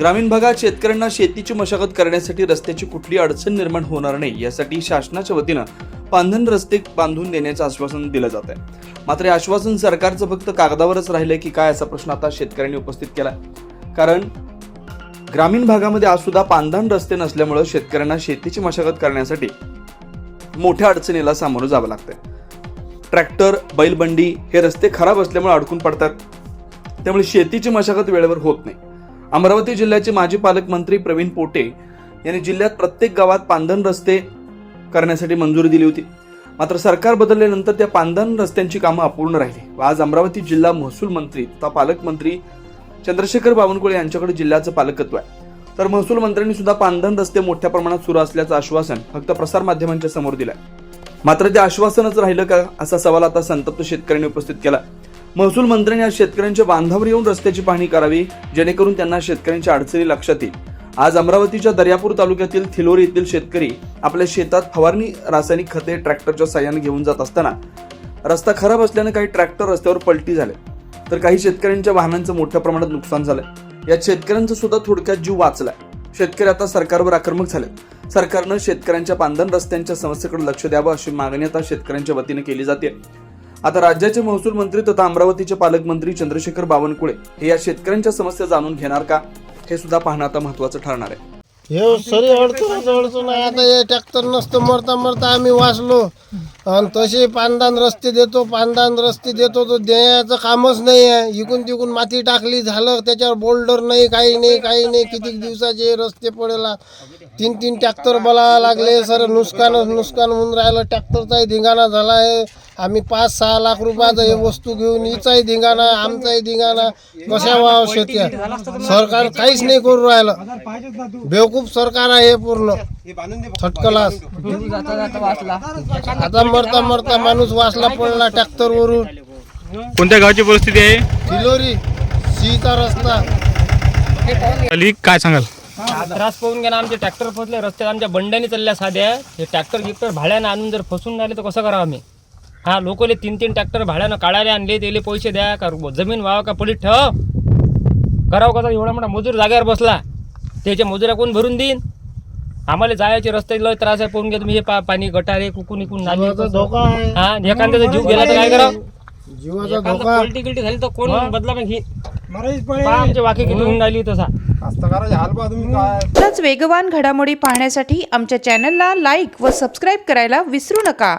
ग्रामीण भागात शेतकऱ्यांना शेतीची मशागत करण्यासाठी रस्त्याची कुठली अडचण निर्माण होणार नाही यासाठी शासनाच्या वतीनं पांधन रस्ते बांधून देण्याचं आश्वासन दिलं जात आहे. मात्र हे आश्वासन सरकारचं फक्त कागदावरच राहिलंय की काय असा प्रश्न आता शेतकऱ्यांनी उपस्थित केला कारण ग्रामीण भागामध्ये आज सुद्धा पांधन रस्ते नसल्यामुळं शेतकऱ्यांना शेतीची मशागत करण्यासाठी मोठ्या अडचणीला सामोरं जावं लागतंय. ट्रॅक्टर बैलबंडी हे रस्ते खराब असल्यामुळे अडकून पडतात. त्यामुळे शेतीची मशागत वेळेवर होत नाही. अमरावती जिल्ह्याचे माजी पालकमंत्री प्रवीण पोटे यांनी जिल्ह्यात प्रत्येक गावात पांधन रस्ते करण्यासाठी मंजुरी दिली होती. मात्र सरकार बदलल्यानंतर त्या पांधन रस्त्यांची कामं अपूर्ण राहिली. व आज अमरावती जिल्हा महसूल मंत्री तथा पालकमंत्री चंद्रशेखर बावनकुळे यांच्याकडे जिल्ह्याचं पालकत्व आहे. तर महसूल मंत्र्यांनी सुद्धा पांधन रस्ते मोठ्या प्रमाणात सुरू असल्याचं आश्वासन फक्त प्रसारमाध्यमांच्या समोर दिलं मात्र ते आश्वासनच राहिलं का? असा सवाल आता संतप्त शेतकऱ्यांनी उपस्थित केला. महसूल मंत्र्यांनी आज शेतकऱ्यांच्या बांधावर येऊन रस्त्याची पाहणी करावी जेणेकरून त्यांना शेतकऱ्यांच्या अडचणी लक्षात येईल. आज अमरावतीच्या दर्यापूर तालुक्यातील थिलोरी येथील शेतकरी आपल्या शेतात फवारणी रासायनिक खते ट्रॅक्टरच्या साह्याने घेऊन जात असताना रस्ता खराब असल्यानं काही ट्रॅक्टर रस्त्यावर पलटी झाले. तर काही शेतकऱ्यांच्या वाहनांचं मोठ्या प्रमाणात नुकसान झालंय यात शेतकऱ्यांचा सुद्धा थोडक्यात जीव वाचलाय. शेतकरी आता सरकारवर आक्रमक झाले सरकारनं शेतकऱ्यांच्या पांधन रस्त्यांच्या समस्येकडे लक्ष द्यावं अशी मागणी आता शेतकऱ्यांच्या वतीने केली जाते आता राज्याचे महसूल मंत्री तथा अमरावतीचे पालकमंत्री चंद्रशेखर बावनकुळे हे या शेतकऱ्यांच्या समस्या जाणून घेणार का हे सुद्धा पाहणं आता महत्वाचं ठरणार आहे. हे सरी अडचण अडचण आहे. आता हे ट्रॅक्टर नसतं मरता मरता आम्ही वाचलो. आणि तसे पानदान रस्ते देतो पानदान रस्ते देतो तर देण्याचं कामच नाही आहे. इकून तिकून माती टाकली झालं त्याच्यावर बोल्डर नाही काही नाही काही नाही. किती दिवसाचे रस्ते पडेला. तीन तीन ट्रॅक्टर बोलावा लागले. सर नुकसानच नुकसान होऊन राहिलं. ट्रॅक्टरचाही धिंगाणा झाला आहे. आम्ही पाच सहा लाख रुपयाचा हे वस्तू घेऊन हिचाही धिंगाणा आमचाही धिंगाणा कशा वाव शेती आहे सरकार काहीच नाही करू राहिलं. बेवकूफ सरकार आहे हे पूर्ण. थटकलास. आता मरता मरता माणूस वाचला पडला ट्रॅक्टर वरून कोणत्या गावची परिस्थिती आहे? फिलोरी सीचा रस्ता. अली काय सांगाल? त्रास पाहून ना आमचे ट्रॅक्टर फसले रस्त्यात आमच्या बंड्याने चालल्या साध्या. हे ट्रॅक्टर गिक्टर भाड्यानं आणून जर फसून राहिले तर कसं करावं आम्ही? हा लोकले तीन तीन ट्रॅक्टर भाड्यानं काढायला आणले त्याले पैसे द्या का जमीन व्हावं का पडीत ठेव. करावं कसा एवढा मोठा मजूर जागेवर बसला त्याच्या मजुऱ्या कोण भरून देईन? आम्हाला जायचे रस्ते लय त्रास आहे पाहून घ्या तुम्ही हे पा पाणी गटारे कुकून इकून नाली हा एखाद्याचा जीव गेला तर काय करावं? जीवाचा धोका. पलटी गिलटी झाली तर कोण बदला मग ही? वाके किती होऊन राहिली तसा. वेगवान घडामोडी पाहण्यासाठी आमच्या चॅनलला लाईक व सबस्क्राईब करायला विसरू नका.